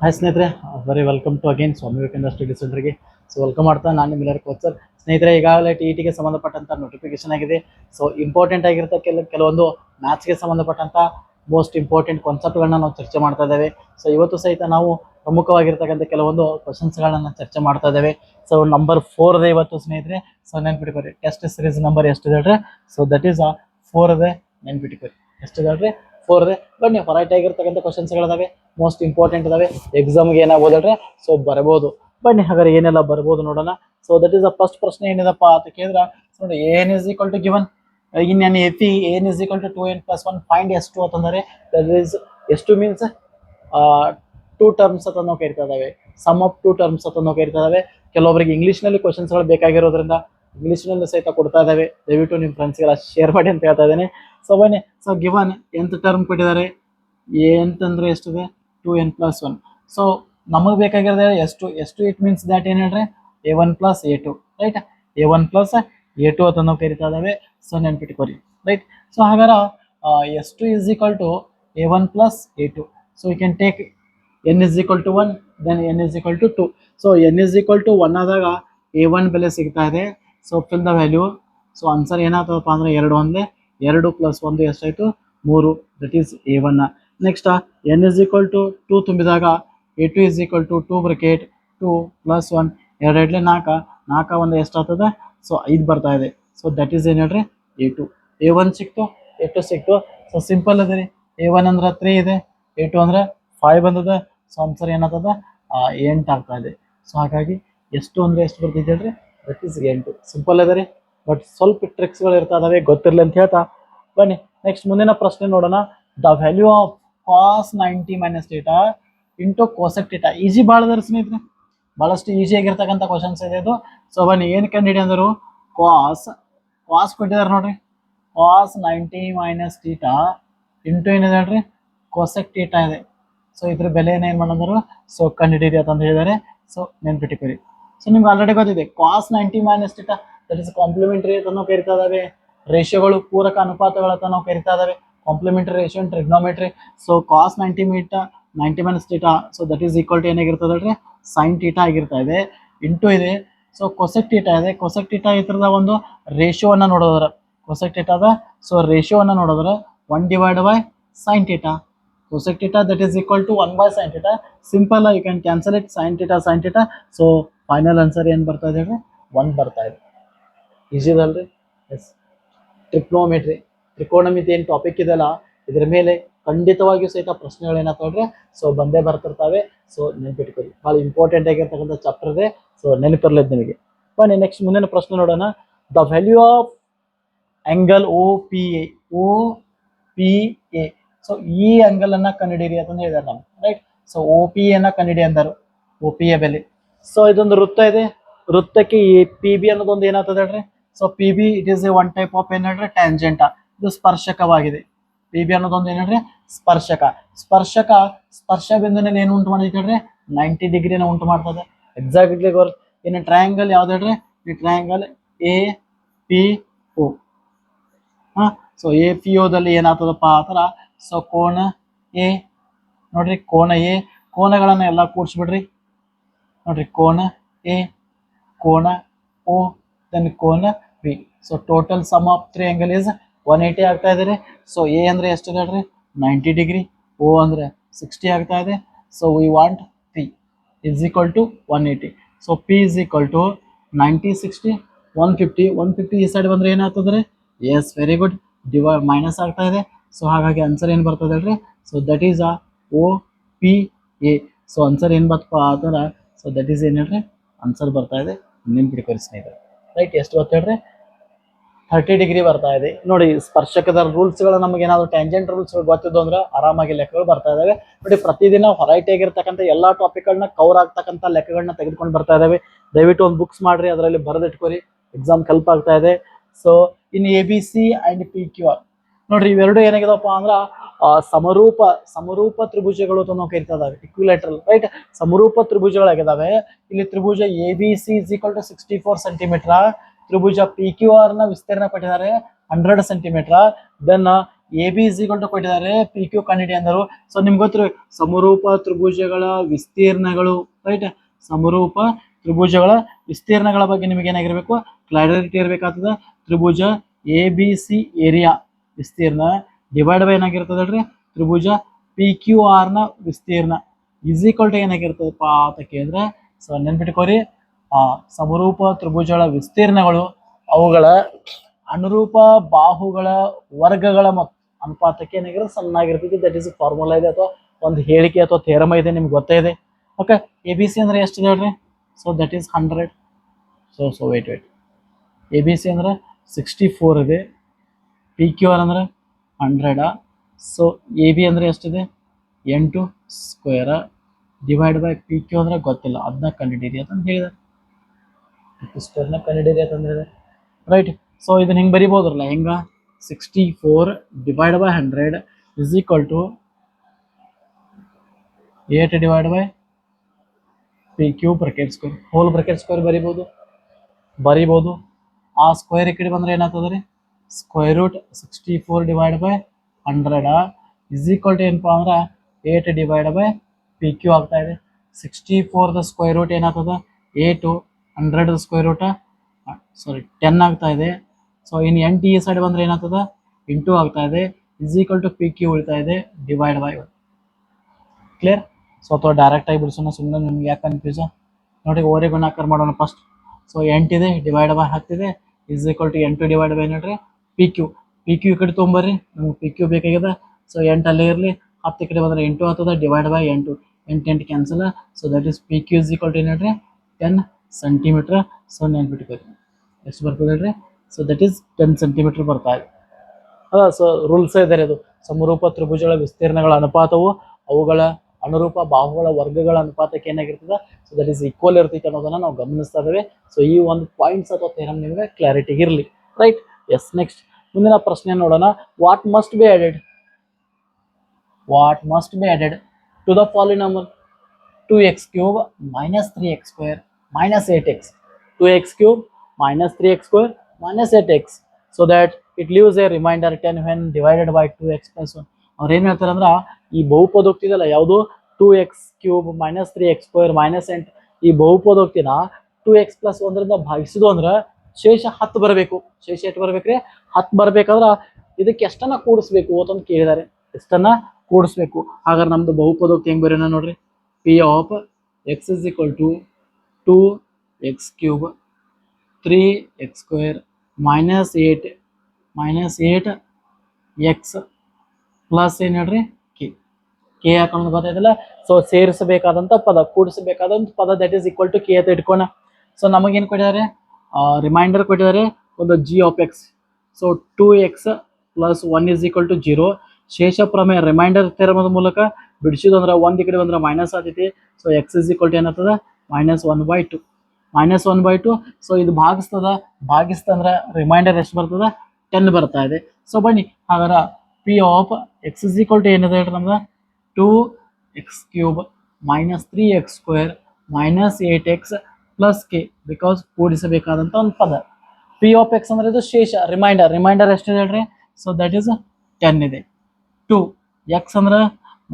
Hi ಸ್ನೇಹಿತರೆ. Very welcome to again Swami Vivekananda study ಸೆಂಟರ್ಗೆ so welcome ಮಾಡ್ತಾ ನಾನು ನಿಮ್ಮೆಲ್ಲರ ಕೋಚರ್ ಸ್ನೇಹಿತರೆ, ಈಗಾಗಲೇ ಟಿ ಟಿಗೆ ಸಂಬಂಧಪಟ್ಟಂಥ ನೋಟಿಫಿಕೇಶನ್ ಆಗಿದೆ. ಸೊ ಇಂಪಾರ್ಟೆಂಟ್ ಆಗಿರುತ್ತೆ ಕೆಲ, ಕೆಲವೊಂದು ಮ್ಯಾಥ್ಸ್ಗೆ ಸಂಬಂಧಪಟ್ಟಂಥ ಮೋಸ್ಟ್ ಇಂಪಾರ್ಟೆಂಟ್ ಕಾನ್ಸೆಪ್ಟ್ಗಳನ್ನ ನಾವು ಚರ್ಚೆ ಮಾಡ್ತಾ ಇದ್ದೇವೆ. ಸೊ ಇವತ್ತು ಸಹಿತ ನಾವು ಪ್ರಮುಖವಾಗಿರ್ತಕ್ಕಂಥ ಕೆಲವೊಂದು ಕ್ವಶನ್ಸ್ಗಳನ್ನ ಚರ್ಚೆ ಮಾಡ್ತಾ ಇದ್ದೇವೆ. ಸೊ ನಂಬರ್ ಫೋರ್ ಇದೆ ಇವತ್ತು ಸ್ನೇಹಿತರೆ. ಸೊ ನೆನ್ಪಿಟ್ಕೊರಿ ಟೆಸ್ಟ್ ಸೀರೀಸ್ ನಂಬರ್ ಎಷ್ಟು ಹೇಳ್ರಿ? ಸೊ ದಟ್ ಈಸ್ ಫೋರ್ ಇದೆ ನೆನ್ಪಿಟ್ಕೊರಿ ಎಷ್ಟು ಹೇಳ್ರಿ. ಫೋರ್ ಇದೆ ಬನ್ನಿ ಹೊರೈಟಿ ಆಗಿರ್ತಕ್ಕಂಥ ಕ್ವಶನ್ಸ್ಗಳಿದಾವೆ ಮೋಸ್ಟ್ ಇಂಪಾರ್ಟೆಂಟ್ ಇದಾವೆ. ಎಕ್ಸಾಮ್ಗೆ ಏನಾಗ್ಬೋದು ಹೇಳ್ರೆ ಸೊ ಬರ್ಬೋದು. ಬನ್ನಿ, ಹಾಗಾದ್ರೆ ಏನೆಲ್ಲ ಬರ್ಬೋದು ನೋಡೋಣ. So that is the first ಪ್ರಶ್ನೆ ಏನಿದಪ್ಪ ಅಂತ ಕೇಳಿದ್ರೆ. ನೋಡಿ n is equal to given in n if n is equal to two n plus one find ಎಷ್ಟು ಅಂತಂದರೆ ದಟ್ ಈಸ್ ಎಷ್ಟು ಮೀನ್ಸ್ ಟೂ ಟರ್ಮ್ಸ್ ಅಂತ ನಾವು ಕರಿತಾ ಇದಾವೆ ಸಮ್ ಆಫ್ ಟೂ ಟರ್ಮ್ಸ್ ಅಂತ ನಾವು ಕರಿತಾ ಇದಾವೆ ಕೆಲವೊಬ್ಬರಿಗೆ ಇಂಗ್ಲೀಷ್ನಲ್ಲಿ ಕ್ವಶನ್ಸ್ಗಳು ಬೇಕಾಗಿರೋದ್ರಿಂದ ಇಂಗ್ಲೀಷ್ನಲ್ಲಿ ಸಹಿತ ಕೊಡ್ತಾ ಇದ್ದಾವೆ. ದಯವಿಟ್ಟು ನಿಮ್ಮ ಫ್ರೆಂಡ್ಸ್ಗೆಲ್ಲ ಶೇರ್ ಮಾಡಿ ಅಂತ ಹೇಳ್ತಾ ಇದ್ದೇನೆ. ಸೊ ಬನ್ನಿ ಸೊ ಗಿವನ್ ಎಂತ ಟರ್ಮ್ ಕೊಟ್ಟಿದ್ದಾರೆ? ಎಂತಂದ್ರೆ ಎಷ್ಟಿದೆ? Two n plus one so ನಮಗೆ ಬೇಕಾಗಿರೋದೇ ಎಷ್ಟು ಎಷ್ಟು ಇಟ್ ಮೀನ್ಸ್ ದ್ಯಾಟ್ ಏನು ಹೇಳ್ರಿ? A one plus a two right a one plus a two ಅಂತ ನಾವು ಕರಿತಾ ಇದ್ದಾವೆ. ಸೊ ನೆನ್ಪಿಟ್ಕೊರಿ ರೈಟ್ ಸೊ ಹಾಗಾದ್ರೆ ಎಷ್ಟು is equal to a one plus a two so you can take n is equal to one then n is equal to two so n is equal to one ಆದಾಗ a one ಬೆಲೆ ಸಿಗ್ತಾ ಇದೆ. So fill the value so answer ಏನಾಗ್ತದಪ್ಪ ಅಂದರೆ ಎರಡು ಒಂದೇ. ಎರಡು plus ಒಂದು ಎಷ್ಟಾಯಿತು? ಮೂರು. That is a one next n is equal to two ತುಂಬಿದಾಗ a two is equal to two bracket two plus one ಎರಡು ನಾಲ್ಕು. ನಾಲ್ಕು ಒಂದು ಎಷ್ಟಾಗ್ತದೆ ಸೊ ಐದು ಬರ್ತಾ ಇದೆ. ಸೊ ದಟ್ ಈಸ್ ಏನು ಹೇಳ್ರಿ? ಎ ಟು ಎ ಒನ್ ಸಿಕ್ತು. ಎ ಟು ಸಿಕ್ತು. ಸೊ ಸಿಂಪಲ್ ಅದ ರೀ. ಎ ಒನ್ ಅಂದ್ರೆ ತ್ರೀ ಇದೆ. ಎ ಟು ಅಂದ್ರೆ ಫೈವ್ ಬಂದದ. ಸೊ ಆನ್ಸರ್ ಏನಾಗ್ತದ? ಎಂಟು ಆಗ್ತಾ ಇದೆ. ಸೊ ಹಾಗಾಗಿ ಎಷ್ಟು ಅಂದರೆ ಎಷ್ಟು ಬರ್ತಿದ್ದೆ ಹೇಳ್ರಿ? ದಟ್ ಈಸ್ ಎಂಟು. ಸಿಂಪಲ್ ಅದ ರೀ. ಬಟ್ ಸ್ವಲ್ಪ ಟ್ರಿಕ್ಸ್ಗಳು ಇರ್ತಾ ಇದಾವೆ. ಗೊತ್ತಿರಲಿ ಅಂತ ಹೇಳ್ತಾ. ಬನ್ನಿ ನೆಕ್ಸ್ಟ್ ಮುಂದಿನ ಪ್ರಶ್ನೆ ನೋಡೋಣ. The value of cos ninety minus theta into cosec theta easy ಭಾಳ ಅದರ ಸ್ನೇಹಿತರೆ. ಭಾಳಷ್ಟು ಈಸಿ ಆಗಿರ್ತಕ್ಕಂಥ ಕ್ವಶನ್ಸ್ ಇದೆ ಇದು. ಸೊ ಬನ್ನಿ, ಏನು ಕಂಡು ಅಂದರು? ಕಾಸ್ ಕಾಸ್ ಕೊಟ್ಟಿದ್ದಾರೆ ನೋಡ್ರಿ. Cos ninety minus theta into ಏನಿದೆ ನೋಡ್ರಿ ಕೋಸೆಕ್ ಟೀಟಾ ಇದೆ. ಸೊ ಇದ್ರ ಬೆಲೆ ಏನು ಮಾಡೋದ್ರು? ಸೊ ಕಂಡುಹಿಡಿಯಿರಿ ಅಂತ ಹೇಳಿದ್ದಾರೆ. ಸೊ ನೆನ್ಪಿಟ್ಟಿಕೊರಿ ಸೊ ನಿಮ್ಗೆ ಆಲ್ರೆಡಿ ಗೊತ್ತಿದೆ. Cos ninety minus theta that is complementary ಅಂತ ನಾವು ಕರಿತಾ ಇದಾವೆ ರೇಷಿಯೋಗಳು ಪೂರಕ ಅನುಪಾತಗಳ ನಾವು ಕರಿತಾ ಇದಾವೆ. Complementary ratio trigonometry so cos ninety theta ninety minus theta so that is equal to ಏನಾಗಿರ್ತದೆ ಹೇಳ್ರಿ? ಸೈನ್ ಟೀಟಾ ಆಗಿರ್ತಾ ಇದೆ. ಇಂಟು ಇದೆ. ಸೊ ಕೊಸೆಕ್ ಟೀಟಾ ಇದೆ. ಕೊಸೆಕ್ ಟೀಟಾ ಇದ್ರದ ಒಂದು ರೇಷಿಯೋವನ್ನು ನೋಡೋದ್ರ ಕೊಸೆಕ್ ಟೀಟಾದ ಸೊ ರೇಷಿಯೋವನ್ನು ನೋಡಿದ್ರೆ one divide by sine theta cosec theta that is equal to one by sine theta simple you can cancel it sine theta sine theta so final answer ಏನು ಬರ್ತಾ ಇದೆ ಹೇಳ್ರಿ? 1 ಬರ್ತಾ ಇದೆ. ಈಸಿ ಇದಲ್ರಿ ಎಸ್ ಟ್ರಿಕ್ನೋಮೆಟ್ರಿ ತ್ರಿಕೋಣಮಿತಿ ಏನು ಟಾಪಿಕ್ ಇದೆಲ್ಲ ಇದರ ಮೇಲೆ ಖಂಡಿತವಾಗಿಯೂ ಸಹಿತ ಪ್ರಶ್ನೆಗಳು ಏನಾಗ್ತಾವ್ರಿ ಸೊ ಬಂದೇ ಬರ್ತಿರ್ತಾವೆ. ಸೊ ನೆನಪಿಟ್ಕೊಳ್ಳಿ. ಭಾಳ ಇಂಪಾರ್ಟೆಂಟ್ ಆಗಿರ್ತಕ್ಕಂಥ ಚಾಪ್ಟರ್ ಇದೆ. ಸೊ ನೆನಪಿರ್ಲಿದ್ದು ನಿಮಗೆ. ಬನ್ನಿ ನೆಕ್ಸ್ಟ್ ಮುಂದಿನ ಪ್ರಶ್ನೆ ನೋಡೋಣ. The value of angle O P A O P A so ಈ ಆಂಗಲ್ ಅನ್ನ ಕಂಡುಹಿಡಿಯಿರಿ ಅಂತ ಹೇಳಿದಾರೆ ನಾವು ರೈಟ್ ಸೊ ಒ ಪಿ ಅನ್ನ ಕಂಡುಹಿಡಿ ಅಂದರು. ಒ ಪಿ ಎ ಬೆಲೆ. ಸೊ ಇದೊಂದು ವೃತ್ತ ಇದೆ. ವೃತ್ತಕ್ಕೆ ಎ ಪಿ ಬಿ ಅನ್ನೋದೊಂದು ಏನಾಗ್ತದೆ ಹೇಳ್ರಿ? So P B it is a one type of ಏನು ಹೇಳ್ರಿ ಟ್ಯಾಂಜೆಂಟ ಇದು ಸ್ಪರ್ಶಕವಾಗಿದೆ. ಪಿ ಬಿ ಅನ್ನೋದೊಂದು ಏನ್ ಹೇಳ್ರಿ? ಸ್ಪರ್ಶಕ. ಸ್ಪರ್ಶಕ, ಸ್ಪರ್ಶ ಬಿಂದುನಲ್ಲಿ ಏನು ಉಂಟು ಮಾಡಿದೆ ಹೇಳ್ರಿ ನೈಂಟಿ ಡಿಗ್ರಿನ ಉಂಟು ಮಾಡ್ತದೆ. ಎಕ್ಸಾಕ್ಟ್ಲಿ ಗೊರ್, ಇನ್ನು ಟ್ರಯಾಂಗಲ್ ಯಾವ್ದು ಹೇಳ್ರಿ? ಈ ಟ್ರಯಾಂಗಲ್ ಎ ಪಿ ಓ ಹಾ? ಸೊ ಎ ಪಿ ಓದಲ್ಲಿ ಏನಾಗ್ತದಪ್ಪ ಆ ಥರ? ಸೊ ಕೋಣ ಎ ನೋಡ್ರಿ ಕೋಣ ಎ ಕೋಣಗಳನ್ನ ಎಲ್ಲ ಕೂಡ್ಸ್ಬಿಡ್ರಿ. ನೋಡ್ರಿ ಕೋಣ ಎ ಕೋಣ ಓ ದೆನ್ ಕೋಣ B so total sum of three angle is one eighty ಆಗ್ತಾ ಇದೆ ರೀ. ಸೊ ಎ ಅಂದರೆ ಎಷ್ಟು ಹೇಳ್ರಿ? ನೈಂಟಿ ಡಿಗ್ರಿ ಓ ಅಂದರೆ ಸಿಕ್ಸ್ಟಿ ಆಗ್ತಾ ಇದೆ. So we want P is equal to one eighty so P is equal to ninety sixty one fifty one fifty ಈ ಸೈಡ್ ಬಂದರೆ ಏನಾಗ್ತದೆ ರೀ? ಎಸ್ ವೆರಿ ಗುಡ್ ಡಿವೈ ಮೈನಸ್ ಆಗ್ತಾ ಇದೆ. ಸೊ ಹಾಗಾಗಿ ಆನ್ಸರ್ ಏನು ಬರ್ತದೆ ಹೇಳ್ರಿ? So that is a O P A so answer ಏನು ಬರ್ತಪ್ಪ ಆ ಥರ ಸೊ ದಟ್ ಈಸ್ ಏನು ಹೇಳ್ರಿ? ಆನ್ಸರ್ ಬರ್ತಾ ಇದೆ. ನಿಮ್ಮ ಸ್ನೇಹಿತರೆ ರೈಟ್ ಎಷ್ಟು ಗೊತ್ತು ಥರ್ಟಿ ಡಿಗ್ರಿ ಬರ್ತಾ ಇದೆ. ನೋಡಿ, ಸ್ಪರ್ಶಕದ ರೂಲ್ಸ್ಗಳು ನಮಗೆ ಏನಾದ್ರು ಟ್ಯಾಂಜೆಂಟ್ ರೂಲ್ಸ್ ಗೊತ್ತಿದ್ದು ಅಂದ್ರೆ ಆರಾಮಾಗಿ ಲೆಕ್ಕಗಳು ಬರ್ತಾ ಇದ್ದಾವೆ ನೋಡಿ, ಪ್ರತಿದಿನ ಹೊರೈಟಿ ಆಗಿರ್ತಕ್ಕಂಥ ಎಲ್ಲ ಟಾಪಿಕ್ಗಳನ್ನ ಕವರ್ ಆಗ್ತಕ್ಕಂಥ ಲೆಕ್ಕಗಳನ್ನ ತೆಗೆದುಕೊಂಡು ಬರ್ತಾ ಇದಾವೆ. ದಯವಿಟ್ಟು ಒಂದು ಬುಕ್ಸ್ ಮಾಡ್ರಿ, ಅದರಲ್ಲಿ ಬರೆದಿಟ್ಕೊರಿ. ಎಕ್ಸಾಮ್ ಹೆಲ್ಪ್ ಆಗ್ತಾ ಇದೆ. So in A B C and P Q R ನೋಡ್ರಿ, ಇವೆರಡು ಏನಾಗಿದಪ್ಪ ಅಂದ್ರ ಸಮರೂಪ ಸಮರೂಪ ತ್ರಿಭುಜಗಳು ಅಂತ ನಾವು ಕರಿತಾ ರೈಟ್ ಸಮರೂಪ ತ್ರಿಭುಜಗಳಾಗಿದಾವೆ. ಇಲ್ಲಿ ತ್ರಿಭುಜ A B C is equal to sixty four centimetre Tribhuja P Q ಆರ್ನ ವಿಸ್ತೀರ್ಣ ಕೊಟ್ಟಿದ್ದಾರೆ hundred centimetre then A B two ಕೊಟ್ಟಿದ್ದಾರೆ ಪಿ ಕ್ಯೂ ಕಂಡಿಡಿ ಅಂದರು. ಸೊ ನಿಮ್ಗೆ ಗೊತ್ತಿರೋ ಸಮರೂಪ ತ್ರಿಭುಜಗಳ ವಿಸ್ತೀರ್ಣಗಳು ರೈಟ್ ಸಮರೂಪ ತ್ರಿಭುಜಗಳ ವಿಸ್ತೀರ್ಣಗಳ ಬಗ್ಗೆ ನಿಮಗೆ ಏನಾಗಿರ್ಬೇಕು? ಕ್ಲಾರಿಟಿ ಇರಬೇಕಾಗ್ತದೆ. ತ್ರಿಭುಜ ಎ ಬಿ ಸಿ ಏರಿಯಾ ವಿಸ್ತೀರ್ಣ ಡಿವೈಡ್ ಬೈ ಏನಾಗಿರ್ತದೆ ಅಲ್ರಿ ತ್ರಿಭುಜ ಪಿ ಕ್ಯೂ ಆರ್ನ ವಿಸ್ತೀರ್ಣ ಇಸ್ ಈಕ್ವಲ್ ಟು ಏನಾಗಿರ್ತದಪ್ಪ ಅಂತ ಕೇಳಿದ್ರೆ ಸೊ ನೆನ್ಪಿಟ್ಕೋರಿ. ಆ ಸಮರೂಪ ತ್ರಿಭುಜಗಳ ವಿಸ್ತೀರ್ಣಗಳು ಅವುಗಳ ಅನುರೂಪ ಬಾಹುಗಳ ವರ್ಗಗಳ ಅನುಪಾತಕ್ಕೆ ಏನಾಗಿರೋದು ಸಣ್ಣಾಗಿರ್ತೈತಿ. ದಟ್ ಇಸ್ ಫಾರ್ಮುಲಾ ಇದೆ ಅಥವಾ ಒಂದು ಹೇಳಿಕೆ ಅಥವಾ ಥೇರಮ ಇದೆ, ನಿಮ್ಗೆ ಗೊತ್ತೇ ಇದೆ. ಓಕೆ ಎ ಬಿ ಸಿ ಅಂದ್ರೆ ಎಷ್ಟಿದೆ ಹೇಳ್ರಿ? So that is hundred so so wait wait A B C ಅಂದ್ರೆ ಸಿಕ್ಸ್ಟಿ ಫೋರ್ ಇದೆ. ಪಿ ಕ್ಯೂ ಆರ್ ಅಂದ್ರೆ ಹಂಡ್ರೆಡಾ ಸೊ ಎ ಬಿ ಅಂದರೆ ಎಷ್ಟಿದೆ? ಎಂಟು square divide by P Q ಅಂದ್ರೆ ಗೊತ್ತಿಲ್ಲ. ಅದನ್ನ ಕಂಡಿಡೀರಿ ಅಂತ ಹೇಳಿದ್ದಾರೆ ಸ್ಕ್ವೇರ್ನ ಕಂಡಿಡೀರಿ ಅಂತಂದ್ರೆ ರೈಟ್ ಸೊ ಇದನ್ನ ಹಿಂಗೆ ಬರಿಬೋದ್ರಲ್ಲ? ಹೆಂಗ? Sixty four divide by hundred is equal to eight divide by P Q bracket square whole bracket square ಬರಿಬೋದು? ಬರಿಬೋದು. ಆ ಸ್ಕ್ವೇರ್ ಈ ಕಡೆ ಬಂದ್ರೆ ಏನಾಗ್ತದೆ ರೀ? Square root sixty four divide by hundred is equal to ಏನಪ್ಪ ಅಂದ್ರೆ eight divide by P Q ಆಗ್ತಾ ಇದೆ. ಸಿಕ್ಸ್ಟಿ ಫೋರ್ದ ಸ್ಕ್ವೇರ್ ರೂಟ್ ಏನಾಗ್ತದೆ? Eight hundred square root sorry ten ಆಗ್ತಾ ಇದೆ. ಸೊ ಇನ್ನು ಎಂಟು ಈ ಸೈಡ್ ಬಂದ್ರೆ ಏನಾಗ್ತದೆ? ಇಂಟು ಆಗ್ತಾ ಇದೆ. Is equal to P Q ಉಳಿತಾ ಇದೆ. ಡಿವೈಡ್ ಬೈ ಕ್ಲಿಯರ್ ಸೊ ಅಥವಾ ಡೈರೆಕ್ಟ್ ಆಗಿ ಬಿಡಿಸೋಣ. ಸುಮ್ಮನೆ ನಿಮ್ಗೆ ಯಾಕೆ ಕನ್ಫ್ಯೂಸ ನೋಡಿ, ಓರೆ ಗುಣಾಕಾರ ಮಾಡೋಣ ಫಸ್ಟ್ ಸೊ ಎಂಟಿದೆ ಡಿವೈಡ್ ಬೈ ಹತ್ತಿದೆ ಇಸ್ ಈಕ್ವಲ್ ಟು ಎಂಟು ಡಿವೈಡ್ ಬೈ ನೋಡ್ರಿ ಪಿ ಕ್ಯೂ ಪಿ ಕ್ಯೂ ಈ ಕಡೆ ತೊಗೊಂಬರ್ರಿ. ನಮ್ಗೆ ಪಿ ಕ್ಯೂ ಬೇಕಾಗಿದೆ. ಸೊ ಎಂಟು ಅಲ್ಲೇ ಇರಲಿ. ಹತ್ತು ಈ ಕಡೆ ಬಂದರೆ ಎಂಟು ಆಗ್ತದೆ. ಡಿವೈಡ್ ಬೈ ಎಂಟು ಎಂಟು ಎಂಟು cancel so that is P Q is equal to ನೋಡ್ರಿ ಟೆನ್ ಸೆಂಟಿಮೀಟ್ರ್ ಸೊನ್ನೆ ನೆನ್ಪಿಟ್ಕೋರಿ ಎಷ್ಟು ಬರ್ತದೆ ಹೇಳ್ರಿ. So that is ten centimetre ಬರ್ತಾ ಇದೆ. ಅಲ್ಲ ಸೊ ರೂಲ್ಸ್ ಇದೆ ಅದು. ಸಮರೂಪ, ತ್ರಿಭುಜಗಳ ವಿಸ್ತೀರ್ಣಗಳ ಅನುಪಾತವು ಅವುಗಳ ಅನುರೂಪ, ಬಾಹುಗಳ ವರ್ಗಗಳ ಅನುಪಾತಕ್ಕೆ ಏನಾಗಿರ್ತದೆ? ಸೊ ದಟ್ ಈಸ್ ಈಕ್ವಲ್ ಇರ್ತೈತೆ ಅನ್ನೋದನ್ನ ನಾವು ಗಮನಿಸ್ತಾ ಇದ್ದೇವೆ. ಸೊ ಈ ಒಂದು ಪಾಯಿಂಟ್ಸ್ ಅಥವಾ ಥೇರಮ್ ನಿಮಗೆ ಕ್ಲಾರಿಟಿ ಇರಲಿ. ರೈಟ್ ಎಸ್ ನೆಕ್ಸ್ಟ್ ಮುಂದಿನ ಪ್ರಶ್ನೆ ನೋಡೋಣ. What must be added what must be added to the polynomial two x cube minus three x square minus eight x two x cube minus three x So minus it x so that it when when divided by two x ಅವ್ರು ಏನು ಹೇಳ್ತಾರೆ ಅಂದ್ರೆ, ಈ ಬಹುಪದೋಕ್ತಿದಲ್ಲ ಯಾವುದು? Two x cube minus three x square minus ಎಂಟ್ ಈ ಬಹುಪದೋಕ್ತಿನ two x plus ಒಂದರಿಂದ ಭಾಗಿಸಿದು ಅಂದ್ರೆ ಶೇಷ ಹತ್ತು ಬರಬೇಕು. ಶೇಷ ಎಷ್ಟು ಬರ್ಬೇಕ್ರಿ? ಹತ್ತು ಬರ್ಬೇಕಾದ್ರೆ ಇದಕ್ಕೆ ಎಷ್ಟನ್ನ ಕೂಡಿಸ್ಬೇಕು ಅಂತಂದು ಕೇಳಿದ್ದಾರೆ ಎಷ್ಟನ್ನ ಕೂಡಿಸ್ಬೇಕು? ಹಾಗಾದ್ರೆ ನಮ್ದು ಬಹುಪದೋಕ್ತಿ ಹೆಂಗ್ ಬರೋಣ ನೋಡ್ರಿ. P of x is equal to two x cube three x square minus eight minus eight x plus ಏನು ಹೇಳ್ರಿ? ಕೆ ಕೆ ಹಾಕೊಂಡು ಗೊತ್ತಾಯ್ತಲ್ಲ? ಸೊ ಸೇರಿಸಬೇಕಾದಂಥ ಪದ ಕೂಡಿಸಬೇಕಾದಂಥ ಪದ that is equal to K ಅಂತ ಇಟ್ಕೋಣ. ಸೊ ನಮಗೇನು ಕೊಟ್ಟಿದ್ದಾರೆ? ರಿಮೈಂಡರ್ ಕೊಟ್ಟಿದ್ದಾರೆ, ಒಂದು G of x so two x plus one is equal to zero ಶೇಷ ಪ್ರಮೇಯ ರಿಮೈಂಡರ್ ತೆರಮದ ಮೂಲಕ ಬಿಡಿಸಿದ್ದು ಅಂದ್ರೆ ಒಂದು ಕಡೆ ಬಂದ್ರೆ ಮೈನಸ್ ಆಗ್ತೈತಿ so x is equal to ಏನಾಗ್ತದ? Minus one by two minus one by two so ಇದು ಭಾಗಿಸ್ತದ ಭಾಗಿಸ್ತಂದ್ರೆ ರಿಮೈಂಡರ್ ಎಷ್ಟು ಬರ್ತದ? ಟೆನ್ ಬರ್ತಾ ಇದೆ. ಸೊ ಬನ್ನಿ ಹಾಗಾದ್ರೆ P of x is equal to ಏನಿದೆ ಹೇಳ್ರಿ ನಮ್ದು? Two x cube minus three x square minus eight x plus k because ಕೂಡಿಸಬೇಕಾದಂಥ ಒಂದು ಪದ. ಪಿ ಆಫ್ ಎಕ್ಸ್ ಅಂದ್ರೆ ಇದು ಶೇಷ ರಿಮೈಂಡರ್ ರಿಮೈಂಡರ್ ಎಷ್ಟಿದೆ ಹೇಳ್ರಿ? ಸೊ ದಟ್ ಈಸ್ ಟೆನ್ ಇದೆ. ಟು ಎಕ್ಸ್ ಅಂದ್ರೆ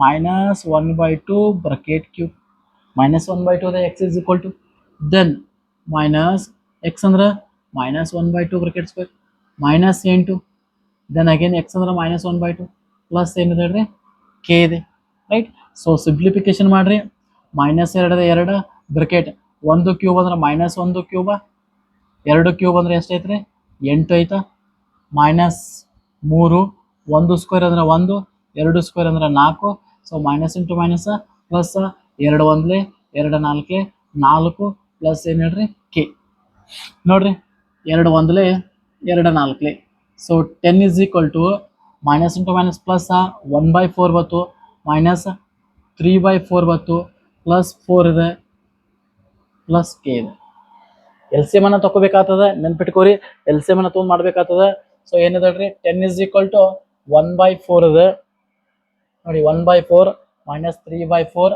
minus one by two bracket cube minus one by two ಅದ x is equal to then minus x ಅಂದ್ರೆ minus one by two bracket square minus ಎಂಟು then again x ಅಂದ್ರೆ minus one by two plus ಏನಿದೆ ಹೇಳ್ರಿ? K ಇದೆ right so simplification ಮಾಡಿರಿ. Minus ಎರಡದ ಎರಡು ಬ್ರಿಕೆಟ್ ಒಂದು ಕ್ಯೂಬ್ ಅಂದ್ರೆ ಮೈನಸ್ ಒಂದು ಕ್ಯೂಬ ಎರಡು ಕ್ಯೂಬ್ ಅಂದ್ರೆ ಎಷ್ಟೈತ್ರಿ ಎಂಟು ಐತಾ. ಮೈನಸ್ ಮೂರು, ಒಂದು ಸ್ಕ್ವೇರ್ ಅಂದ್ರೆ ಒಂದು, ಎರಡು ಸ್ಕ್ವೇರ್ ಅಂದ್ರೆ ನಾಲ್ಕು. So minus into minus plus ಎರಡು ಒಂದ್ಲೆ, ಎರಡು ನಾಲ್ಕೆ, ನಾಲ್ಕು ಪ್ಲಸ್ ಏನು ಹೇಳ್ರಿ? ಕೆ ನೋಡ್ರಿ, ಎರಡು ಒಂದ್ಲೆ, ಎರಡು ನಾಲ್ಕಲೆ. So ten is equal to minus into minus plus one by four ಬತ್ತು. ಮೈನಸ್ ತ್ರೀ ಬೈ ಫೋರ್ ಬತ್ತು. ಪ್ಲಸ್ ಫೋರ್ ಇದೆ. ಪ್ಲಸ್ ಕೆ ಇದೆ. ಎಲ್ ಸಿ ಎಂ ಅನ್ನ ತಗೋಬೇಕಾಗ್ತದೆ ನೆನ್ಪಿಟ್ಕೋರಿ. ಎಲ್ ಸಿ ಎಂ ಅನ್ನ ತೊಗೊಂಡು ಮಾಡ್ಬೇಕಾಗ್ತದ. ಸೊ ಏನಿದೆ ಹೇಳ್ರಿ? Ten is equal to one by four ಇದೆ. ನೋಡಿ one by four minus three by four